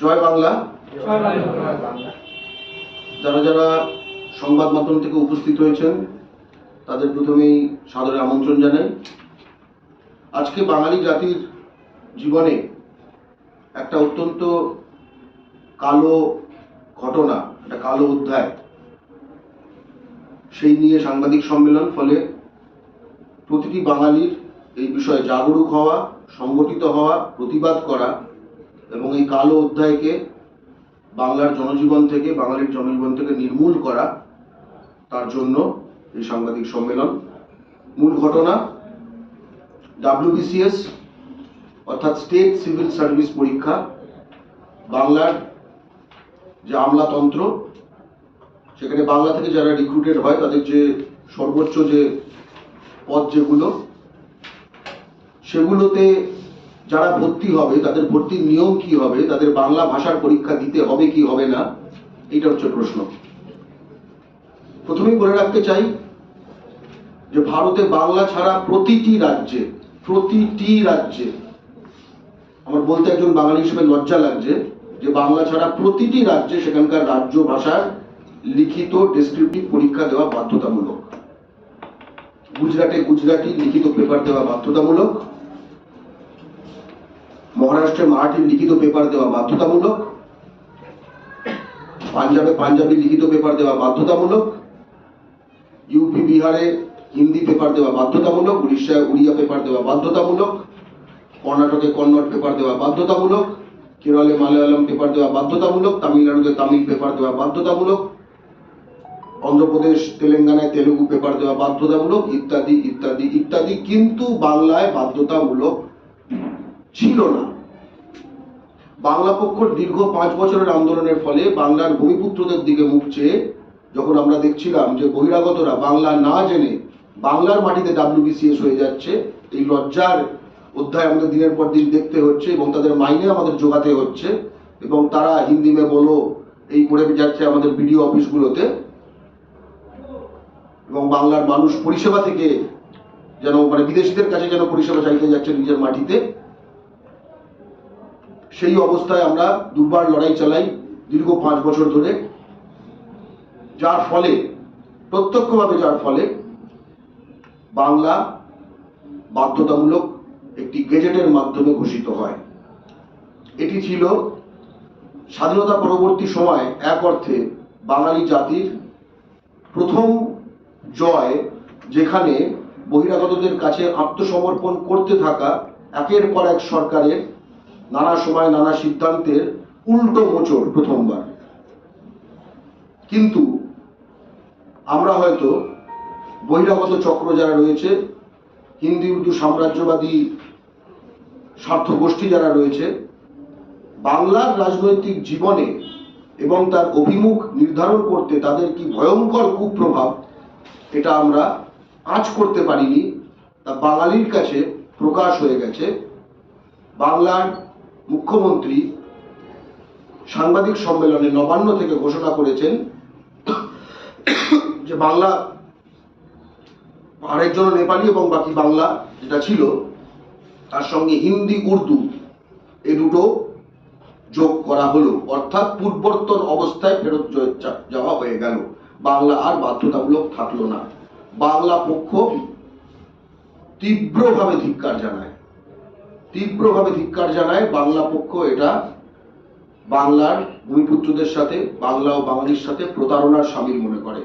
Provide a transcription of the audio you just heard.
জয় বাংলা। যারা যারা সংবাদ মাধ্যম থেকে উপস্থিত হয়েছেন তাদের প্রথমেই সাদরে আমন্ত্রণ জানাই। আজকে বাঙালি জাতির জীবনে একটা অত্যন্ত কালো ঘটনা একটা কালো অধ্যায়। সেই নিয়ে সাংবাদিক সম্মেলন ফলে প্রতিটি বাঙালির এই বিষয়ে জাগরুক হওয়া সংগঠিত হওয়া প্রতিবাদ করা এবং এই কালো অধ্যায়কে বাংলার জনজীবন থেকে, বাঙালির জনজীবন থেকে নির্মূল করা, তার জন্য এই সাংবাদিক সম্মেলন। মূল ঘটনা ডাব্লিউবিসিএস অর্থাৎ স্টেট সিভিল সার্ভিস পরীক্ষা, বাংলার যে আমলাতন্ত্র, সেখানে বাংলা থেকে যারা রিক্রুটেড হয়, তাদের যে সর্বোচ্চ যে পদ যেগুলো, সেগুলোতে যারা ভর্তি হবে, তাদের ভর্তির নিয়ম কি হবে, তাদের বাংলা ভাষার পরীক্ষা দিতে হবে কি হবে না এটা হচ্ছে প্রশ্ন। প্রথমেই বলে রাখতে চাই যে ভারতে বাংলা ছাড়া প্রতিটি রাজ্যে প্রতিটি রাজ্যে, আমার বলতে একজন বাঙালি হিসেবে লজ্জা লাগছে যে বাংলা ছাড়া প্রতিটি রাজ্যে সেখানকার রাজ্য ভাষার লিখিত ডেসক্রিপটিভ পরীক্ষা দেওয়া বাধ্যতামূলক। গুজরাটে গুজরাটি লিখিত পেপার দেওয়া বাধ্যতামূলক। মহারাষ্ট্রে মারাঠির লিখিত পেপার দেওয়া বাধ্যতামূলক। পাঞ্জাবে পাঞ্জাবি লিখিত পেপার দেওয়া বাধ্যতামূলক। ইউপি বিহারে হিন্দি পেপার দেওয়া বাধ্যতামূলক। উড়িষ্যায় উড়িয়া পেপার দেওয়া বাধ্যতামূলক। কর্ণাটকে কন্নড় পেপার দেওয়া বাধ্যতামূলক। কেরলে মালয়ালম পেপার দেওয়া বাধ্যতামূলক। তামিলনাড়ুতে তামিল পেপার দেওয়া বাধ্যতামূলক। অন্ধ্রপ্রদেশ, তেলেঙ্গানায় তেলুগু পেপার দেওয়া বাধ্যতামূলক। ইত্যাদি ইত্যাদি ইত্যাদি। কিন্তু বাংলায় বাধ্যতামূলক ছিল না। বাংলা পক্ষ দীর্ঘ পাঁচ বছরের আন্দোলনের ফলে বাংলার ভূমিপুত্রদের দিকে মুখ চেয়ে যখন আমরা দেখছিলাম যে বহিরাগতরা বাংলা না জেনে বাংলার মাটিতে ডাব্লিউবিসিএস হয়ে যাচ্ছে, এই লজ্জার অধ্যায় আমাদের দিনের পর দিন দেখতে হচ্ছে এবং তাদের মাইনে আমাদের যোগাতে হচ্ছে এবং তারা হিন্দি মে বলো, এই করে যাচ্ছে আমাদের বিডিও অফিসগুলোতে এবং বাংলার মানুষ পরিষেবা থেকে যেন মানে বিদেশিদের কাছে যেন পরিষেবা চাইতে যাচ্ছে নিজের মাটিতে। সেই অবস্থায় আমরা দুবার লড়াই চালাই দীর্ঘ পাঁচ বছর ধরে। যার ফলে, প্রত্যক্ষভাবে যার ফলে বাংলা বাধ্যতামূলক একটি গেজেটের মাধ্যমে ঘোষিত হয়। এটি ছিল স্বাধীনতা পরবর্তী সময় এক অর্থে বাঙালি জাতির প্রথম জয়, যেখানে বহিরাগতদের কাছে আত্মসমর্পণ করতে থাকা একের পর এক সরকারের নানা সময় নানা সিদ্ধান্তের উল্টো মোচড় প্রথমবার। কিন্তু আমরা হয়তো বহিরাগত চক্র যারা রয়েছে, হিন্দি, উর্দু সাম্রাজ্যবাদী স্বার্থ গোষ্ঠী যারা রয়েছে, বাংলার রাজনৈতিক জীবনে এবং তার অভিমুখ নির্ধারণ করতে তাদের কি ভয়ঙ্কর কুপ্রভাব, এটা আমরা আঁচ করতে পারিনি। তা বাঙালির কাছে প্রকাশ হয়ে গেছে। বাংলার মুখ্যমন্ত্রী সাংবাদিক সম্মেলনে নবান্ন থেকে ঘোষণা করেছেন যে বাংলা পাহাড়ের জন্য নেপালি এবং বাকি বাংলা যেটা ছিল, তার সঙ্গে হিন্দি, উর্দু এ দুটো যোগ করা হলো। অর্থাৎ পূর্বর্তন অবস্থায় ফেরত যাওয়া হয়ে গেল। বাংলা আর বাধ্যতামূলক থাকল না। বাংলা পক্ষ তীব্রভাবে ধিক্কার জানায়। তীব্রভাবে ধিক্কার জানায় বাংলা পক্ষ এটা। বাংলার ভূমিপুত্রদের সাথে, বাংলা ও বাঙালির সাথে প্রতারণার সামিল মনে করে।